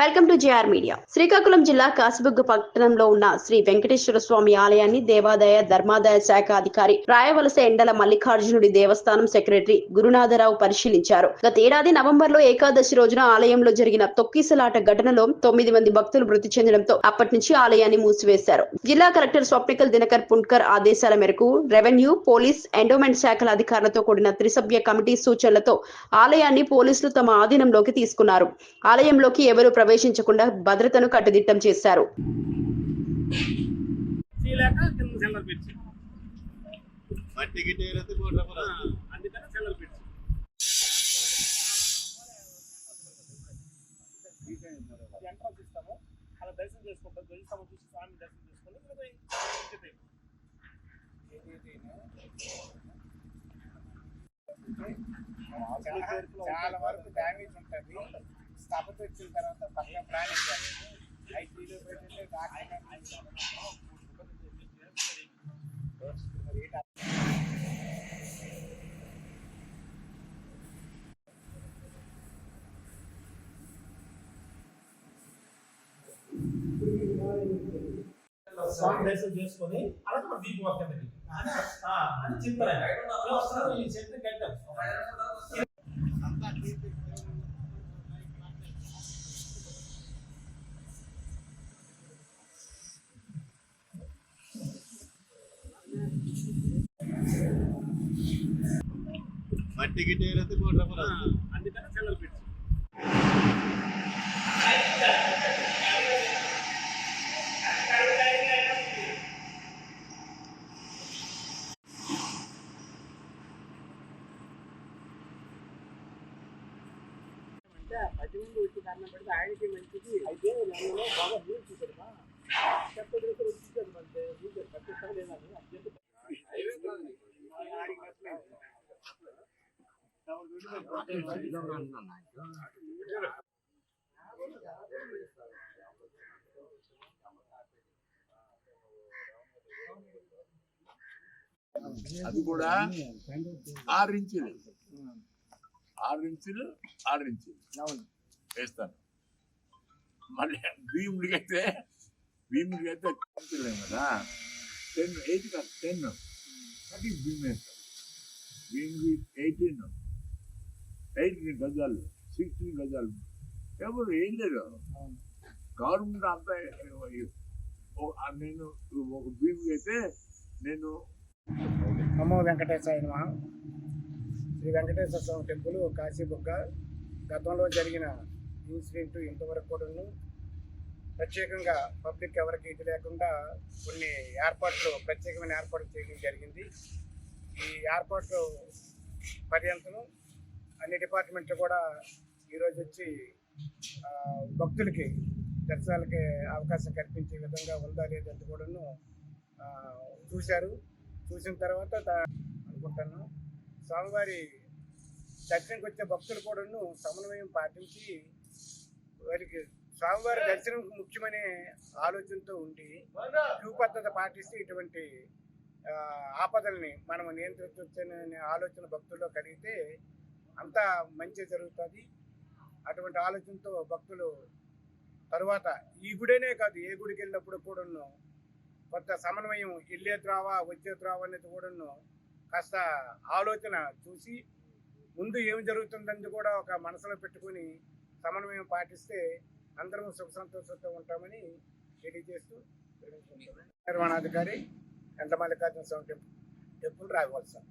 Welcome to JR media. Srikakulam జిల్లా కాసిబుగ్గ పట్టణంలో ఉన్న శ్రీ వెంకటేశ్వర స్వామి ఆలయాన్ని దేవాదాయ ధర్మాదాయ శాఖ అధికారి రాయవలస ఎండల మల్లికార్జునుడి దేవస్థానం సెక్రటరీ గురునాథరావు పరిశీలించారు. గతేడాది నవంబర్లో ఏకాదశి రోజున ఆలయంలో జరిగిన తొక్కిసలాట ఘటనలో తొమ్మిది మంది భక్తులు మృతి చెందడంతో అప్పటి నుంచి ఆలయాన్ని మూసివేశారు. జిల్లా కలెక్టర్ స్వప్నికల్ దినకర్ పుణ్కర్ ఆదేశాల మేరకు రెవెన్యూ పోలీస్ ఎండోమెంట్ శాఖల అధికారులతో కూడిన త్రిసభ్య కమిటీ సూచనలతో ఆలయాన్ని పోలీసులు తమ ఆధీనంలోకి తీసుకున్నారు. ఆలయంలోకి ఎవరూ ప్రవేశించకుండా భద్రతను కట్టుదిట్టం చేశారు. పెట్టి ఎంట్రన్స్ ఇస్తాము అలా దర్శనం చేసుకుంటాం చూసి స్వామి దర్శనం చేసుకుని పోయి చాలా వరకు డ్యామేజ్ ఉంటుంది. స్థపతి వచ్చిన తర్వాత పక్క ప్లాన్ చేయాలి ఐటీలో పెట్టితే చేసుకొని అలాగే మన దీపం వస్తుంది. అని చెప్తారు కట్టాం. మట్టి గిట్టి ఏరైతే కోట్ల పరాదు. అందుకని సెల్లర్ పెట్టి పది మంది వచ్చి కారణం పెడితే ఆయనకి మంచిది అయితే నన్ను బాగా నీళ్ళు చూసారు చెత్త దగ్గర వచ్చేసారు అంటే అది కూడా ఆరు ఇంచులు. ఆరు ఇంచులు ఆరు ఇంచులు. వేస్తాను. మళ్ళీ భీముడికి అయితే భీముడికి అయితే ఇంచులేము కదా. టెన్ ఎయిట్ కాదు టెన్. అది భీమ్ వేస్తాను భీముడి ఎయిటీన్. ఎయిట్ గజాలు సిక్స్టీన్ గజాలు. ఎవరు ఏం లేదు గవర్నమెంట్ అంతా నేను ఒక బీపీ అయితే నేను అమ్మ వెంకటేశ్వర శ్రీ వెంకటేశ్వర స్వామి టెంపుల్ కాశీబుగ్గ. గతంలో జరిగిన ఇన్సిడెంట్ ఇంతవరకు కూడాను. ప్రత్యేకంగా పబ్లిక్ ఎవరికి ఇది లేకుండా కొన్ని ఏర్పాట్లు ప్రత్యేకమైన ఏర్పాట్లు చేయడం జరిగింది. ఈ ఏర్పాట్లు పర్యంతను అన్ని డిపార్ట్మెంట్లు కూడా ఈరోజు వచ్చి భక్తులకి దర్శనాలకి అవకాశం కల్పించే విధంగా ఉందా లేదంటే కూడాను చూశారు. చూసిన తర్వాత అనుకుంటాను. స్వామివారి దర్శనంకి వచ్చే భక్తులు కూడాను సమన్వయం పాటించి వారికి స్వామివారి దర్శనం ముఖ్యమనే ఆలోచనతో ఉండి క్యూ పద్ధతి పాటిస్తే ఇటువంటి ఆపదల్ని మనం నియంత్రించవచ్చనే ఆలోచన భక్తుల్లో కలిగితే అంతా మంచి జరుగుతుంది. అటువంటి ఆలోచనతో భక్తులు తరువాత ఈ గుడేనే కాదు ఏ గుడికి వెళ్ళినప్పుడు కూడాను కొంత సమన్వయం వెళ్ళే త్రావా వచ్చే త్రావా అనేది కూడాను కాస్త ఆలోచన చూసి ముందు ఏం జరుగుతుందని కూడా ఒక మనసులో పెట్టుకుని సమన్వయం పాటిస్తే అందరం సుఖ సంతోషంతో ఉంటామని తెలియజేస్తూ నిర్వహణాధికారి ఎంతమంది కాదు స్వామి టెంపుల్ టెంపుల్ రాఘవల్ సార్.